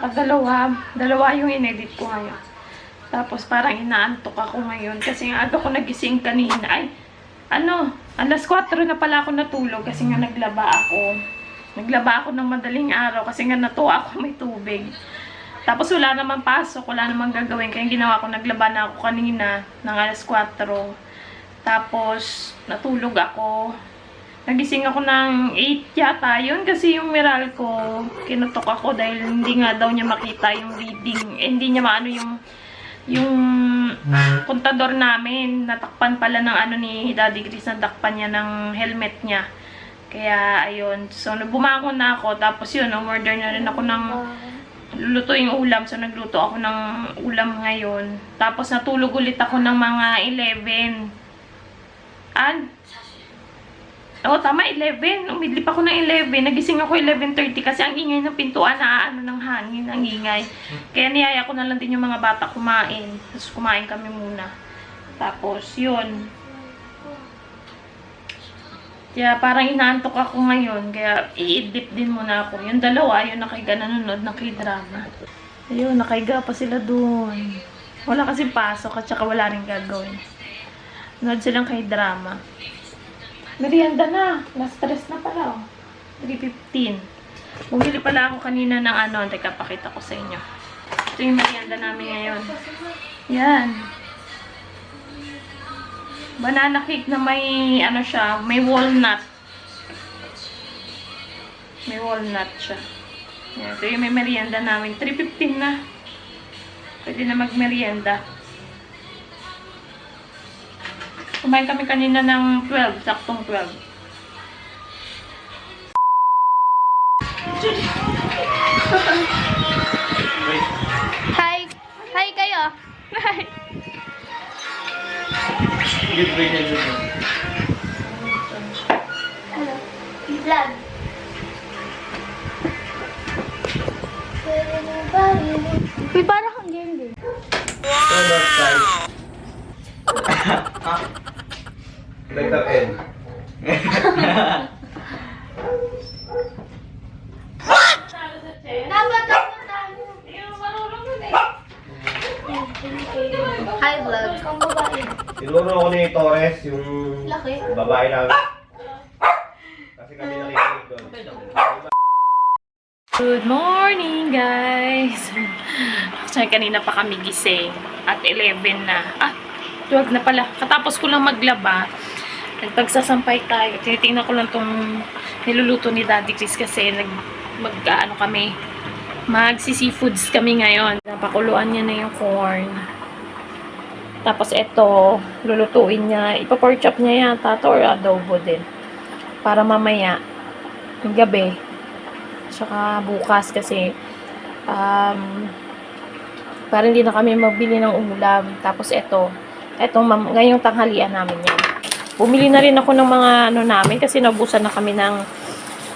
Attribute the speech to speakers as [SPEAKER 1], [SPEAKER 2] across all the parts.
[SPEAKER 1] dalawa. Dalawa yung inedit ko ngayon. Tapos parang inaantok ako ngayon kasi nga aga ko nagising kanina. Ay, ano, alas 4 na pala ako natulog kasi nga naglaba ako. Naglaba ako ng madaling araw kasi nga natuwa ako may tubig. Tapos wala naman pasok, wala naman gagawin. Kaya ginawa ko, naglaba na ako kanina ng alas 4. Tapos, natulog ako. Nagising ako ng 8 yata yun kasi yung miral ko, kinutok ako dahil hindi nga daw niya makita yung reading. Eh, hindi niya maano yung yung kontador namin. Natakpan pala ng ano ni Daddy Chris, natakpan niya ng helmet niya. Kaya, ayun. So, bumangon na ako. Tapos yun, umorder na rin ako ng lulutuing ulam. So, nagluto ako ng ulam ngayon. Tapos, natulog ulit ako ng mga 11. An? Oo, tama, 11. Umidlip ako ng 11. Nagising ako 11.30 kasi ang ingay ng pintuan na ano ng hangin, ang ingay. Kaya niyaya ko na lang din yung mga bata kumain. Tapos kumain kami muna. Tapos, yun. Kaya parang inaantok ako ngayon. Kaya i-dip din muna ako. Yung dalawa, yun nakahiga nanonood ng k-drama. Ayun, nakahiga pa sila dun. Wala kasi pasok at saka wala rin gagawin. Nanood silang k-drama. Merienda na. Last stress na pala. Oh. 3.15. Bumili pala ako kanina ng ano. Teka, pakita ko sa inyo. Ito yung merienda namin ngayon. Yan. Banana cake na may ano siya, may walnut. May walnut siya. Yan, ito yung may merienda namin. 3.15 na. Pwede na magmerienda. Kumain kami kanina ng 12, saktong 12.
[SPEAKER 2] Hi! Hi kayo!
[SPEAKER 1] Hi!
[SPEAKER 2] Hello. Vlog. Uy, parang game din.
[SPEAKER 3] Letter N.
[SPEAKER 2] Dapat ako tayo. Hi, vlog.
[SPEAKER 3] Tinuro ko ni Torres yung
[SPEAKER 2] Laki.
[SPEAKER 3] babae namin. Kasi kami nakikinig doon.
[SPEAKER 1] Good morning, guys! Actually, kanina pa kami gising. At 11 na. Ah, 12 na pala. Katapos ko lang maglaba. Nagpagsasampay tayo. Tinitingnan ko lang tong niluluto ni Daddy Chris kasi nag, mag, ano kami, magsi-seafoods kami ngayon. Napakuluan niya na yung corn. Tapos ito, lulutuin niya. Ipa-pork chop niya yata to or adobo din. Para mamaya, yung gabi, Tsaka bukas kasi um, para hindi na kami magbili ng ulam. Tapos ito, ito ngayong tanghalian namin yan. Bumili na rin ako ng mga ano namin kasi nabusan na kami ng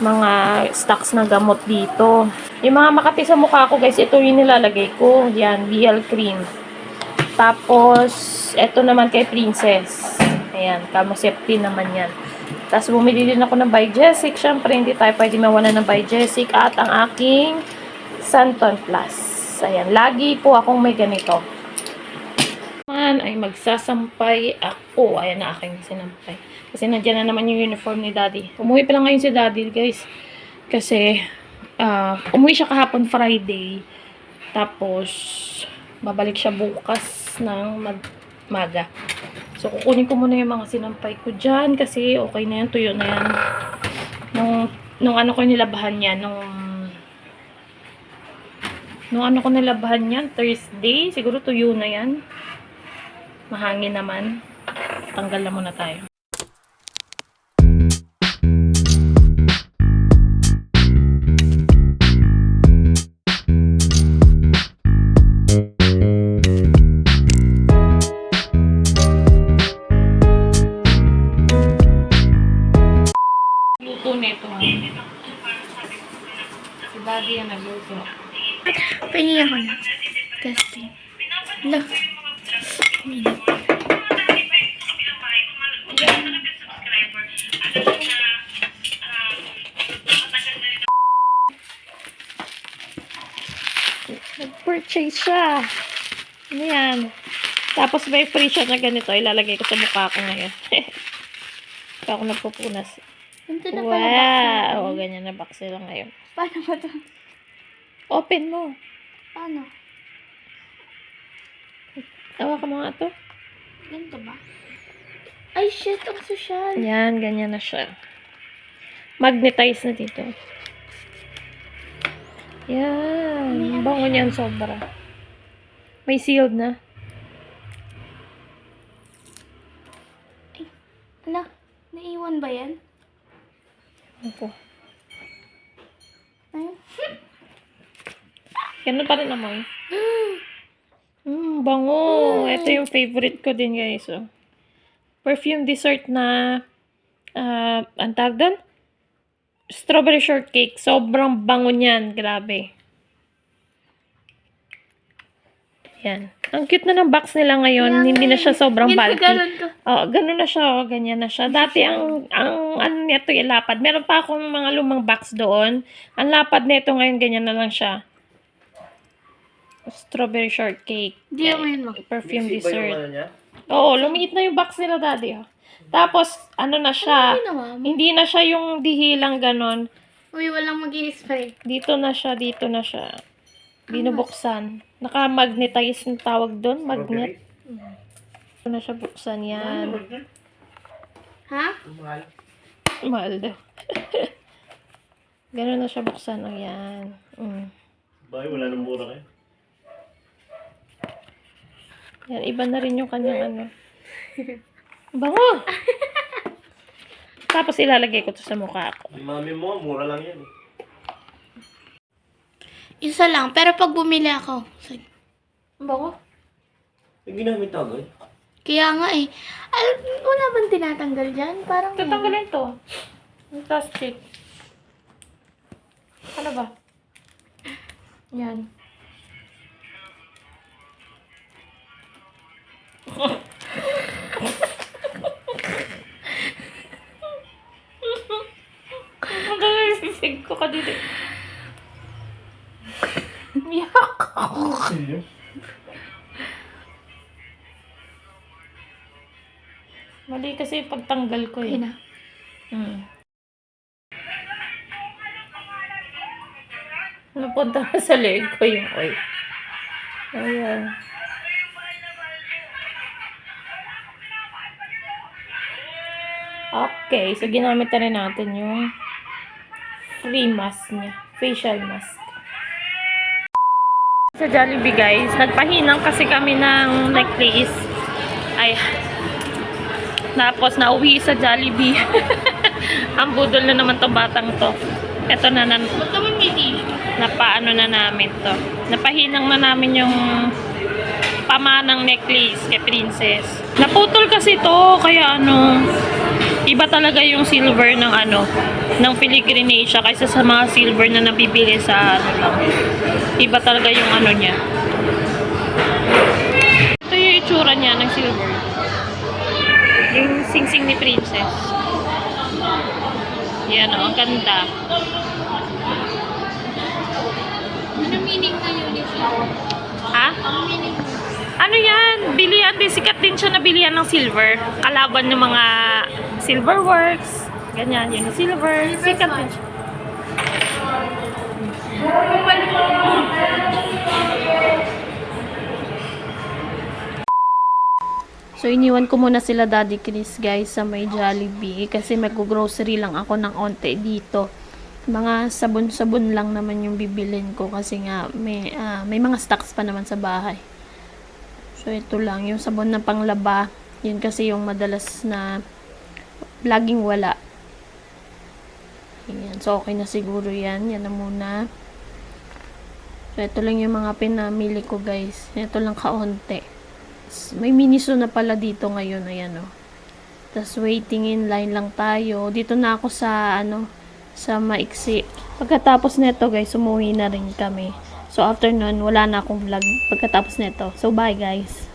[SPEAKER 1] mga stocks na gamot dito. Yung mga makati sa mukha ko guys, ito yung nilalagay ko. Yan, BL cream. Tapos, ito naman kay Princess. Ayan, Camoseptin naman yan. Tapos bumili din ako ng Bigesic. Siyempre, hindi tayo pwede mawala ng Bigesic. At ang aking Santon Plus. Ayan, lagi po akong may ganito. Man ay magsasampay ako. Ayan na aking sinampay. Kasi nandiyan na naman yung uniform ni Daddy. Umuwi pa lang ngayon si Daddy, guys. Kasi, ah, umuwi siya kahapon Friday. Tapos, babalik siya bukas ng mag maga. So, kukunin ko muna yung mga sinampay ko dyan kasi okay na yan, tuyo na yan. Nung, nung ano ko nilabahan yan, nung nung ano ko nilabahan yan, Thursday, siguro tuyo na yan. Mahangin naman. Tanggal na muna tayo. Luto nito. Si Daddy yan nagluto.
[SPEAKER 2] Pahingin ako na. Testing. Hello.
[SPEAKER 1] Purchase siya. Ano yan? Tapos may free siya na ganito. Ilalagay ko sa mukha ko ngayon. Kaya ako nagpupunas.
[SPEAKER 2] Ito na pala box
[SPEAKER 1] Wow! Oo, ganyan na box nila ngayon.
[SPEAKER 2] Paano ba to?
[SPEAKER 1] Open mo.
[SPEAKER 2] Paano?
[SPEAKER 1] Tawa ka mga to.
[SPEAKER 2] Ganito ba? Ay, shit. Ang social.
[SPEAKER 1] Yan, ganyan na siya. Magnetize na dito. Yan. Bango niyan sobra. May sealed na.
[SPEAKER 2] Ala, naiwan ba yan?
[SPEAKER 1] Opo.
[SPEAKER 2] Ayun.
[SPEAKER 1] Ganun pa rin amoy. Mm, bango. Ito yung favorite ko din, guys. Oh. Perfume dessert na, ah, ang tawag doon? Strawberry shortcake. Sobrang bango niyan. Grabe. Yan. Ang cute na ng box nila ngayon. Hindi na siya sobrang bulky.
[SPEAKER 2] Ganun ko.
[SPEAKER 1] Oo, ganun na siya. Oh, ganyan na siya. Dati, ang, ang ano nito yung lapad. Meron pa akong mga lumang box doon. Ang lapad nito ngayon, ganyan na lang siya. Strawberry shortcake.
[SPEAKER 2] Di mo yun mo.
[SPEAKER 1] Perfume
[SPEAKER 3] Mixi ba yung
[SPEAKER 1] dessert.
[SPEAKER 3] ano niya?
[SPEAKER 1] Oo, lumiit na yung box nila, daddy. Oh. Tapos, ano na siya.
[SPEAKER 2] ginawa mo?
[SPEAKER 1] Hindi na siya yung dihilang ganon.
[SPEAKER 2] Uy, walang mag spray
[SPEAKER 1] Dito na siya, dito na siya. Binubuksan. Naka-magnetize yung tawag doon. Magnet. Dito na siya buksan yan.
[SPEAKER 2] Ha?
[SPEAKER 3] Mahal.
[SPEAKER 1] Mahal daw. Ganun na siya buksan. O yan. Mm.
[SPEAKER 3] Bakit wala nang mura kayo?
[SPEAKER 1] Yan, iba na rin yung kanyang ano. Bango! Tapos ilalagay ko to sa mukha ko.
[SPEAKER 3] Mami mo, mura lang yan. eh.
[SPEAKER 2] Isa lang. Pero pag bumili ako, sige.
[SPEAKER 1] Bango?
[SPEAKER 3] Yung ginamit agad.
[SPEAKER 2] Kaya nga eh. Alam, wala bang tinatanggal dyan? Parang
[SPEAKER 1] Tatanggalin to. Yung plastic. Ano ba? Yan. Dito. Yak! Mali kasi pagtanggal ko eh.
[SPEAKER 2] Ayun na.
[SPEAKER 1] Hmm. Napunta na sa leg ko yung oil. Ayan. Okay, so ginamit na rin natin yung free mask niya. Facial mask. Sa Jollibee guys, nagpahinang kasi kami ng necklace. Ay, tapos nauwi sa Jollibee. Ang budol na naman to batang to. Ito na, na napaano na namin to. Napahinang na namin yung pamanang necklace kay Princess. Naputol kasi to, kaya ano, iba talaga yung silver ng ano, ng filigree siya kaysa sa mga silver na nabibili sa ano lang. Iba talaga yung ano niya. Ito yung itsura niya ng silver. Yung singsing ni Princess. Yan o, ang ganda.
[SPEAKER 2] Ano meaning na uniform?
[SPEAKER 1] Ha?
[SPEAKER 2] Ang meaning?
[SPEAKER 1] Ano yan? Bilihan din. Sikat din siya na bilihan ng silver. Kalaban ng mga silver works. Ganyan, yun. Silver. Sikat din siya. So, iniwan ko muna sila Daddy Chris, guys, sa may Jollibee. Kasi mag-grocery lang ako ng onte dito. Mga sabon-sabon lang naman yung bibilin ko. Kasi nga, may, ah, may mga stocks pa naman sa bahay. So, ito lang. Yung sabon na panglaba. Yun kasi yung madalas na laging wala. Ayan. So, okay na siguro yan. Yan na muna. So, ito lang yung mga pinamili ko, guys. Ito lang kaunti. May miniso na pala dito ngayon. Ayan, oh. Tapos, waiting in line lang tayo. Dito na ako sa, ano, sa maiksi. Pagkatapos nito, guys, umuwi na rin kami. So, after nun, wala na akong vlog pagkatapos nito. So, bye, guys.